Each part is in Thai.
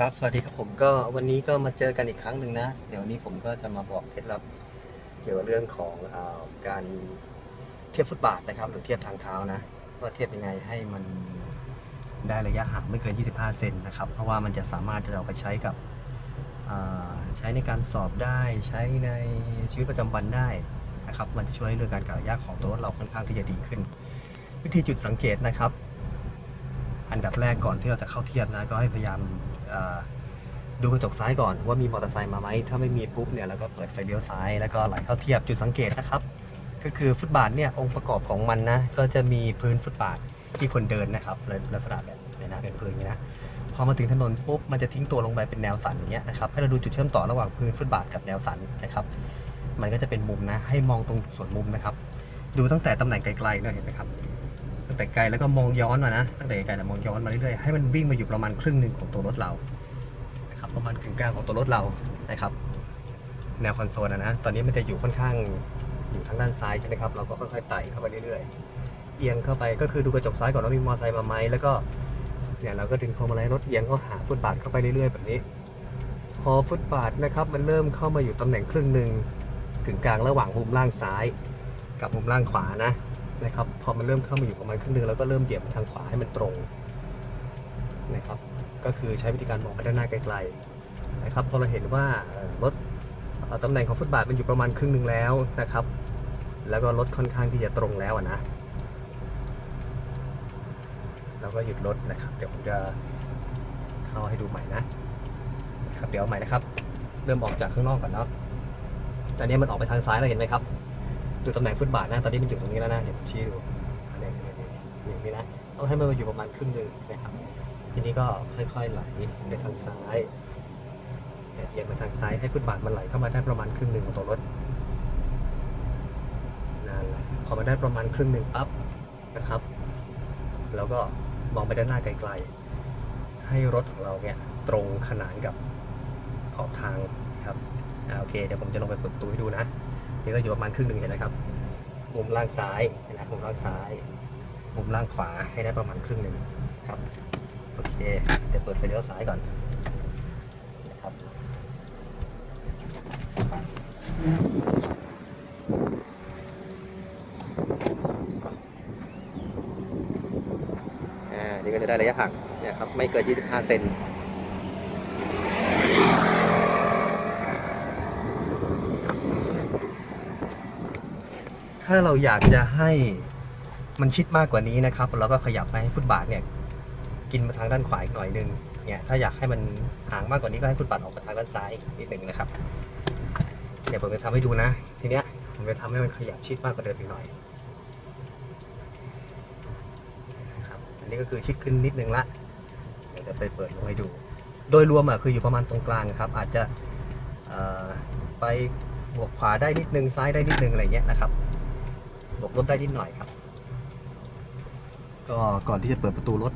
ครับ สวัสดีครับผมก็วันนี้ก็มาเจอกันอีกครั้งหนึ่งนะ เดี๋ยววันนี้ผมก็จะมาบอกเคล็ดลับเกี่ยวกับเรื่องของอการเทียบฟุตบาทนะครับ หรือเทียบทางเท้านะว่าเทียบยังไงให้มันได้ระยะห่างไม่เกิน 25 เซนนะครับ เพราะว่ามันจะสามารถจะเอาไปใช้กับใช้ในการสอบได้ใช้ในชีวิตประจำวันได้นะครับ มันจะช่วยให้เรื่องการกะระยะของตัวรถเราค่อนข้างที่จะดีขึ้น วิธีจุดสังเกตนะครับ อันดับแรกก่อนที่เราจะเข้าเทียบนะก็ให้พยายาม ดูกระจกซ้ายก่อนว่ามีมอเตอร์ไซค์มาไหมถ้าไม่มีปุ๊บเนี่ยเราก็เปิดไฟเลี้ยวซ้ายแล้วก็ไหลเข้าเทียบจุดสังเกตนะครับ ก็คือฟุตบาทเนี่ยองค์ประกอบของมันนะก็จะมีพื้นฟุตบาทที่คนเดินนะครับลักษณะแบบนี้นะเป็นพื้นอย่างนี้นะพอมาถึงถนนปุ๊บมันจะทิ้งตัวลงไปเป็นแนวสันอย่างเงี้ยนะครับให้เราดูจุดเชื่อมต่อระหว่างพื้นฟุตบาทกับแนวสันนะครับมันก็จะเป็นมุมนะให้มองตรงส่วนมุมนะครับ ดูตั้งแต่ตำแหน่งไกลๆเนี่ยเห็นไหมครับ ตั้งแต่ไกลแล้วก็มองย้อนมานะตั้งแต่ไกลแล้วมองย้อนมาเรื่อยๆให้มันวิ่งมาอยู่ประมาณครึ่งหนึ่งของตัวรถเรานะครับประมาณกึ่งกลางของตัวรถเรานะครับ แนวคอนโซลนะนะตอนนี้มันจะอยู่ค่อนข้างอยู่ทางด้านซ้ายใช่ไหมครับเราก็ค่อยๆไต่เข้าไปเรื่อยๆ เอียงเข้าไปก็คือดูกระจกซ้ายก่อนว่ามีมอเตอร์ไซค์มาไหมแล้วก็เนี่ยเราก็ดึงพวงมาลัยรถเอียงเข้าหาฟุตบาทเข้าไปเรื่อยๆแบบนี้ พอฟุตบาทนะครับมันเริ่มเข้ามาอยู่ตำแหน่งครึ่งหนึ่งกึ่งกลางระหว่างมุมล่างซ้าย กับมุมล่างขวานะ นะครับพอมันเริ่มเข้ามาอยู่ประมาณครึ่งหนึงแล้วก็เริ่มเหยียบไปทางขวาให้มันตรงนะครับก็คือใช้วิธีการมองไปด้านหน้าไกลๆนะครับพอเราเห็นว่ารถตำแหน่งของฟุตบาทมันอยู่ประมาณครึ่งหนึ่งแล้วนะครับ แล้วก็รถค่อนข้างที่จะตรงแล้วอะนะเราก็หยุดรถนะครับ เดี๋ยวผมจะเข้าให้ดูใหม่นะนะครับเดี๋ยวใหม่นะครับ เริ่มออกจากข้างนอกก่อนเนาะตอนนี้มันออกไปทางซ้ายแล้วเห็นไหมครับ ดูตำแหน่งฟุตบาทนะ ตอนนี้มันอยู่ตรงนี้แล้วนะ เดี๋ยวผมชี้ดูอันนี้นี่นี่นี่อย่างนี้นะ ต้องให้มันมาอยู่ประมาณครึ่งหนึ่งนะครับ ทีนี้ก็ค่อยๆไหลไปทางซ้ายเอียงไปทางซ้ายให้ฟุตบาทมันไหลเข้ามาได้ประมาณครึ่งหนึ่งของตัวรถนั่นแหละพอมาได้ประมาณครึ่งหนึ่งปั๊บนะครับ แล้วก็มองไปด้านหน้าไกลๆ ให้รถของเราเนี่ยตรงขนานกับขอบทางครับอ่าโอเค เดี๋ยวผมจะลงไปเปิดประตูให้ดูนะ นี่ก็อยู่ประมาณครึ่งหนึ่งเห็นไหมครับ มุมล่างซ้ายเห็นไหมมุมล่างซ้าย มุมล่างขวาให้ได้ประมาณครึ่งหนึ่งครับ โอเค เดี๋ยวเปิดไฟเลี้ยวซ้ายก่อนนะครับอ่า นี่ก็จะได้ระยะห่างเนี่ยครับ ไม่เกิน 25 เซน ถ้าเราอยากจะให้มันชิดมากกว่านี้นะครับ เราก็ขยับไปให้ฟุตบาทเนี่ยกินมาทางด้านขวาอีกหน่อยนึงเนี่ยถ้าอยากให้มันห่างมากกว่านี้ก็ให้ฟุตบาทออกมาทางด้านซ้ายนิดหนึ่งนะครับเดี๋ยวผมจะทำให้ดูนะ ทีเนี้ยผมจะทำให้มันขยับชิดมากกว่าเดิมอีกหน่อยนะครับอันนี้ก็คือชิดขึ้นนิดนึงละเดี๋ยวจะไปเปิดลงให้ดู โดยรวมอะคืออยู่ประมาณตรงกลางครับ อาจจะไปบวกขวาได้นิดนึงซ้ายได้นิดนึงอะไรเงี้ยนะครับ บวกลบได้นิดหน่อยครับ ก็ก่อนที่จะเปิดประตูรถ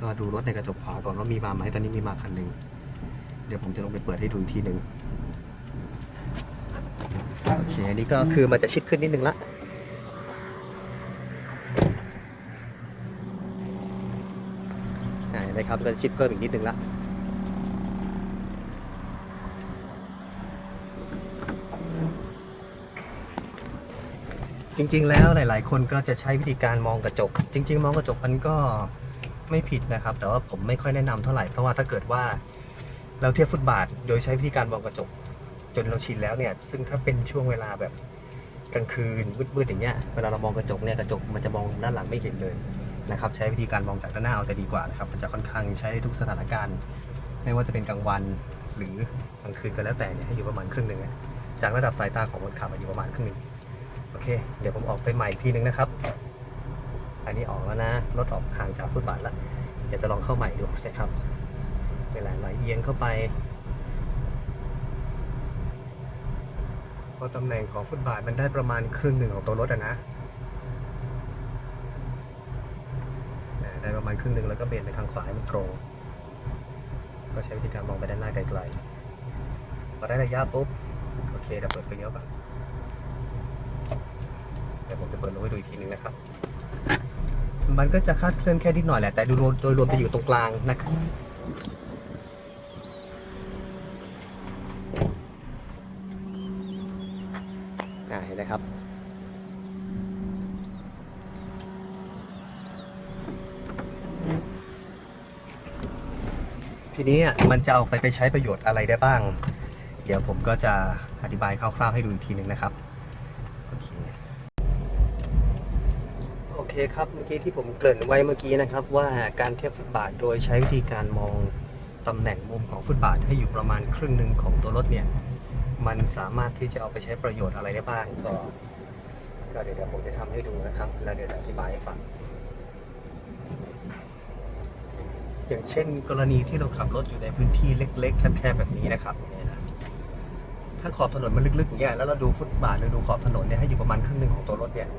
ก็ดูรถในกระจกขวาก่อนว่ามีมาไหมตอนนี้มีมาคันหนึ่งเดี๋ยวผมจะลงไปเปิดให้ดูอีกทีหนึ่งโอเคอันนี้ก็คือมันจะชิดขึ้นนิดนึงละอ่าเห็นไหมครับก็จะชิดเพิ่มอีกนิดนึงละ จริง ๆ แล้วหลาย ๆ คนก็จะใช้วิธีการมองกระจก จริง ๆ มองกระจกมันก็ไม่ผิดนะครับ แต่ว่าผมไม่ค่อยแนะนำเท่าไหร่ เพราะว่าถ้าเกิดว่าเราเทียบฟุตบาท โดยใช้วิธีการมองกระจก จนเราชินแล้วเนี่ย ซึ่งถ้าเป็นช่วงเวลาแบบกลางคืนมืดๆอย่างเงี้ย เวลาเรามองกระจกเนี่ยกระจกมันจะมองด้านหลังไม่เห็นเลยนะครับ ใช้วิธีการมองจากด้านหน้าเอาจะดีกว่านะครับ มันจะค่อนข้างใช้ได้ทุกสถานการณ์ ไม่ว่าจะเป็นกลางวันหรือกลางคืนก็แล้วแต่เนี่ยให้อยู่ประมาณครึ่งหนึ่งนะจากระดับสายตาของคนขับอะอยู่ประมาณครึ่งหนึ่ง อเค เดี๋ยวผมออกไปใหม่อีกทีนึงนะครับ อันนี้ออกแล้วนะ รถออกห่างจากฟุตบาทแล้ว เดี๋ยวจะลองเข้าใหม่ดูนะครับ เวลาไหลเอียงเข้าไปพอตำแหน่งของฟุตบาทมันได้ประมาณครึ่งหนึ่งของตัวรถอะนะ ได้ประมาณครึ่งหนึ่งแล้วก็เบนไปทางขวาให้มันตรง ก็ใช้วิธีการมองไปด้านหน้าไกลๆพอได้ระยะปุ๊บ โอเคเดี๋ยวเปิดไฟเลี้ยวก่อน เดี๋ยวผมจะเปิดลงให้ดูอีกทีนึงนะครับ มันก็จะคาดเคลื่อนแค่นิดหน่อยแหละ แต่ดูโดยรวมจะอยู่ตรงกลางนะครับเห็นไหครับทีนี้มันจะเอาไปไปใช้ประโยชน์อะไรได้บ้าง เดี๋ยวผมก็จะอธิบายคร่าวๆให้ดูอีกทีหนึ่งนะครับ เคครับเมื่อกี้ที่ผมเกริ่นไว้เมื่อกี้นะครับ ว่าการเทียบฟุตบาทโดยใช้วิธีการมองตำแหน่งมุมของฟุตบาทให้อยู่ประมาณครึ่งหนึ่งของตัวรถเนี่ยมันสามารถที่จะเอาไปใช้ประโยชน์อะไรได้บ้างก็ก็เดี๋ยวเดี๋ยวผมจะทำให้ดูนะครับ แล้วเดี๋ยวอธิบายให้ฟัง อย่างเช่น กรณีที่เราขับรถอยู่ในพื้นที่เล็กๆ แคบๆแบบนี้นะครับเนี่ยนะถ้าขอบถนนมันลึกๆอย่างเงี้ยแล้วเราดูฟุตบาทหรือดูขอบถนนเนี่ยให้อยู่ประมาณครึ่งหนึ่งของตัวรถเนี่ย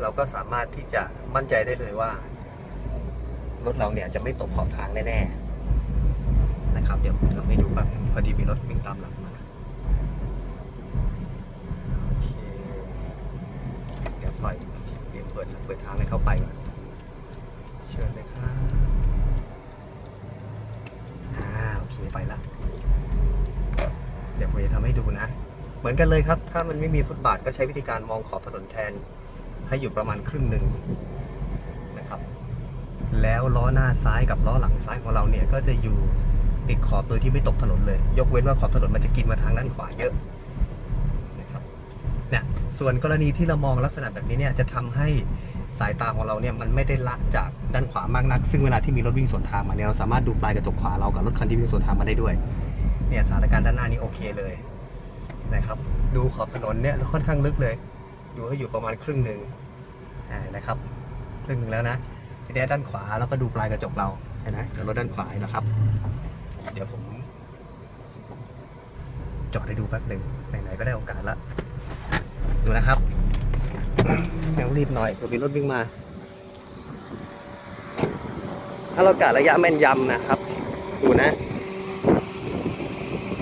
เราก็สามารถที่จะมั่นใจได้เลยว่ารถเราเนี่ยจะไม่ตกขอบทางแน่ๆนะครับ เดี๋ยวผมทำให้ดูแป๊บพอดีมีรถวิ่งตามหลังมาโอเคเดี๋ยวปล่อยเดี๋ยวเปิดเปิดทางให้เข้าไปก่อนเชิญเลยครับอ่าโอเคไปละเดี๋ยวผมจะทำให้ดูนะ เหมือนกันเลยครับ ถ้ามันไม่มีฟุตบาทก็ใช้วิธีการมองขอบถนนแทน ให้อยู่ประมาณครึ่งหนึ่งนะครับ แล้วล้อหน้าซ้ายกับล้อหลังซ้ายของเราเนี่ยก็จะอยู่ติดขอบโดยที่ไม่ตกถนนเลย ยกเว้นว่าขอบถนนมันจะกินมาทางด้านขวาเยอะนะครับเนี่ยส่วนกรณีที่เรามองลักษณะแบบนี้เนี่ยจะทำให้สายตาของเราเนี่ยมันไม่ได้ละจากด้านขวามากนัก ซึ่งเวลาที่มีรถวิ่งสวนทางมาเนี่ยเราสามารถดูปลายกระจกขวาเรากับรถคันที่วิ่งสวนทางมาได้ด้วยเนี่ยสถานการณ์ด้านหน้านี่โอเคเลยนะครับ ดูขอบถนนเนี่ยค่อนข้างลึกเลย ดูให้อยู่ประมาณครึ่งหนึ่ง นะครับครึ่งหนึ่งแล้วนะทีนี้ด้านขวาแล้วก็ดูปลายกระจกเราเห็นไหมเดี๋ยวรถด้านขวานะครับ เดี๋ยวผม จอดให้ดูแป๊บหนึ่งไหนๆก็ได้โอกาสละดูนะครับยังรีบหน่อยเผื่อมีรถวิ่งมา ถ้าเรากะระยะแม่นยำนะครับ ดูนะ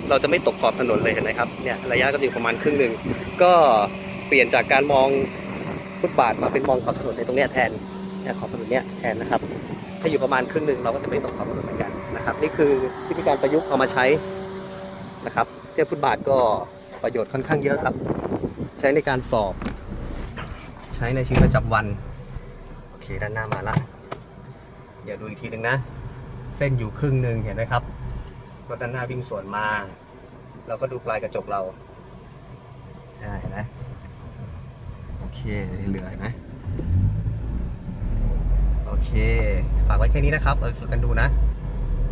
เราจะไม่ตกขอบถนนเลยเห็นไหมครับเนี่ยระยะก็อยู่ประมาณครึ่งหนึ่งก็เปลี่ยนจากการมอง ฟุตบาทมาเป็นมองขอบถนนในตรงเนี้ยแทนเนี่ยขอบถนนเนี้ยแทนนะครับ ถ้าอยู่ประมาณครึ่งหนึ่งเราก็จะไม่ตกขอบถนนเหมือนกันนะครับ นี่คือวิธีการประยุกต์เอามาใช้นะครับเทียบฟุตบาทก็ประโยชน์ค่อนข้างเยอะครับ ใช้ในการสอบ ใช้ในชีวิตประจำวันโอเคด้านหน้ามาละเดี๋ยวดูอีกทีหนึ่งนะ เส้นอยู่ครึ่งหนึ่งเห็นไหมครับรถด้านหน้าวิ่งสวนมา เราก็ดูปลายกระจกเราเห็นไหม เคเหลือนไหมโอเค ฝากไว้แค่นี้นะครับ เอาไปฝึกกันดูนะ